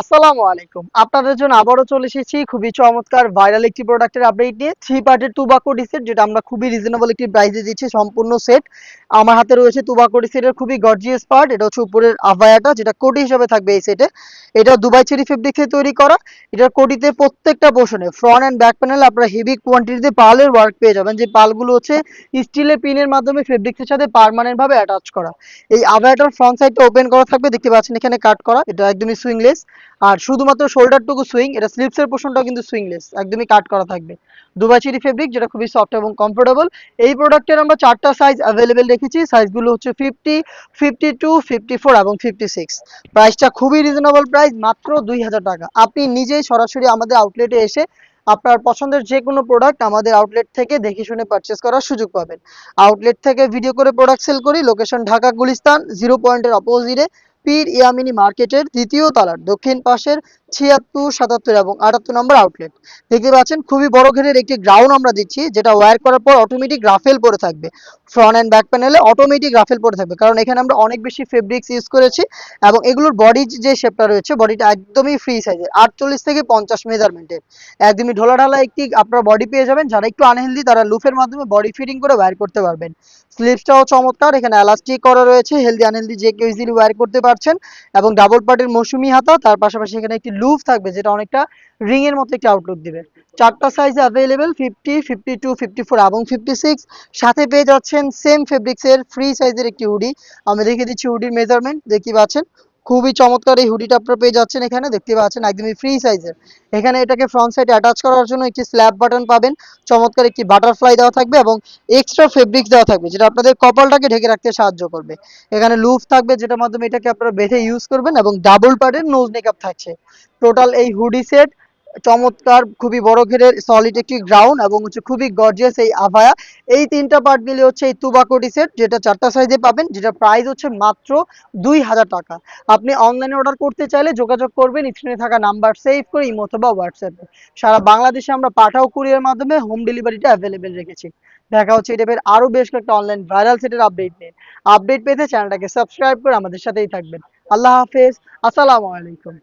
আসসালামু আলাইকুম। আপনাদের জন্য আবারও চলে এসেছি খুবই চমৎকার ভাইরাল একটি প্রোডাক্টের আপডেট নিয়ে। থ্রি পার্টের টুবাকো ডিসেট যেটা আমরা খুবই রিজনেবল একটি প্রাইসে দিচ্ছি, সম্পূর্ণ সেট আমার হাতে রয়েছে টুবাকো ডিসেটের খুবই গর্জিয়াস পার্ট এটা হচ্ছে উপরের আভায়াটা, যেটা কোটি হিসাবে থাকবে এই সেটে এটা দুবাই চেরি ফেব্রিক্সে তৈরি করা। এটার কোটিতে প্রত্যেকটা পোর্শনে ফ্রন্ট অ্যান্ড ব্যাক প্যানেল আপনারা হেভি কোয়ান্টিটিতে পালের ওয়ার্ক পেয়ে যাবেন। যে পালগুলো হচ্ছে স্টিলের পিনের মাধ্যমে ফেব্রিক্সের সাথে ভাবে অ্যাটাচ করা। এই আভায়াটার ফ্রন্ট সাইডটা ওপেন করা থাকবে, দেখতে পাচ্ছেন এখানে কাট করা, এটা একদমই সুইংলেস আর শুধুমাত্র শোল্ডারটুকু সুইং, এটা স্লিপসের পোর্শনটাও কিন্তু সুইংলেস, একদমই কাট করা থাকবে। দুবাই চিরি ফেব্রিক, যেটা খুবই সফট এবং কমফোর্টেবল এই প্রোডাক্টের আমরা চারটা সাইজ অ্যাভেলেবেল রেখেছি সাইজগুলো হচ্ছে fifty fifty two fifty four এবং ফিফটি সিক্স প্রাইসটা খুবই রিজনেবল প্রাইস মাত্র দুই হাজার টাকা। আপনি নিজেই সরাসরি আমাদের আউটলেটে এসে আপনার পছন্দের যে কোনো প্রোডাক্ট আমাদের আউটলেট থেকে দেখে শুনে পারচেস করার সুযোগ পাবেন। আউটলেট থেকে ভিডিও করে প্রোডাক্ট সেল করি লোকেশন ঢাকা, গুলিস্তান জিরো পয়েন্টের অপোজিটে পীর ইয়ামিনী মার্কেটের দ্বিতীয় তলার দক্ষিণ পাশের ছিয়াত্তর, সাতাত্তর এবং আটাত্তর নম্বর আউটলেট দেখতে পাচ্ছেন, খুবই বড় ঘেরের একটি গ্রাউন্ড আমরা দিচ্ছি, যেটা ওয়্যার করার পর অটোমেটিক রাফেল পরে থাকবে। ফ্রন্ট অ্যান্ড ব্যাক প্যানেলে অটোমেটিক রাফেল পরে থাকবে, কারণ এখানে আমরা অনেক বেশি ফেব্রিক্স ইউজ করেছি এবং এগুলোর বডি যে শেপটা রয়েছে বডিটা একদমই ফ্রি সাইজের আটচল্লিশ থেকে পঞ্চাশ মেজারমেন্টের একদমই ঢোলা ঢালা একটি আপনার বডি পেয়ে যাবেন, যারা একটু আনহেলদি তারা লুফের মাধ্যমে বডি ফিটিং করে ওয়্যার করতে পারবেন। স্লিপসটাও চমৎকার, এখানে এলাস্টিক করা রয়েছে হেলদি আনহেলদি যে কেউ ইজিলি ওয়্যার করতে পারছেন এবং ডাবল পার্টির মৌসুমি হাতা, তার পাশাপাশি এখানে একটি লুফ থাকবে, যেটা অনেকটা রিং এর মতো একটা আউটলুক দিবে। চারটা size available fifty fifty two fifty four এবং ফিফটি সিক্স সাথে পেয়ে যাচ্ছেন সেম ফেব্রিক্সের ফ্রি সাইজের একটি হুডি আমি দেখে দিচ্ছি হুডির মেজারমেন্ট দেখতে পাচ্ছেন। খুবই চমৎকার এই হুডিটা আপনারা পেয়ে যাচ্ছেন এখানে, দেখতে পাচ্ছেন একদমই ফ্রি সাইজের এখানে এটাকে ফ্রন্ট সাইডে অ্যাটাচ করার জন্য একটি স্ল্যাব বাটন পাবেন, চমৎকার একটি বাটারফ্লাই দেওয়া থাকবে এবং এক্সট্রা ফেব্রিক্স দেওয়া থাকবে, যেটা আপনাদের কপালটাকে ঢেকে রাখতে সাহায্য করবে। এখানে লুফ থাকবে, যেটার মাধ্যমে এটাকে আপনারা বেঁধে ইউজ করবেন এবং ডাবল পার্টের নোজ মেকআপ থাকছে। টোটাল এই হুডি সেট চমৎকার, খুবই বড় ঘেরের সলিড একটি গ্রাউন্ড এবং হচ্ছে খুবই গর্জিয়াস এই আভায়া। এই তিনটা পার্ট মিলে হচ্ছে এই তুবাকোটি সেট যেটা চারটা সাইজে পাবেন যেটা প্রাইস হচ্ছে মাত্র দুই হাজার টাকা। আপনি অনলাইনে অর্ডার করতে চাইলে যোগাযোগ করবেন স্ক্রিনে থাকা নাম্বার সেভ করে ইমো অথবা হোয়াটসঅ্যাপে সারা বাংলাদেশে আমরা পাঠাও কুরিয়ার মাধ্যমে হোম ডেলিভারিটা অ্যাভেলেবেল রেখেছি। দেখা হচ্ছে এই টাইপের আরও বেশ কয়েকটা অনলাইন ভাইরাল সেটের আপডেট নিয়ে। আপডেট পেতে চ্যানেলটাকে সাবস্ক্রাইব করে আমাদের সাথেই থাকবেন। আল্লাহ হাফেজ, আসসালামু আলাইকুম।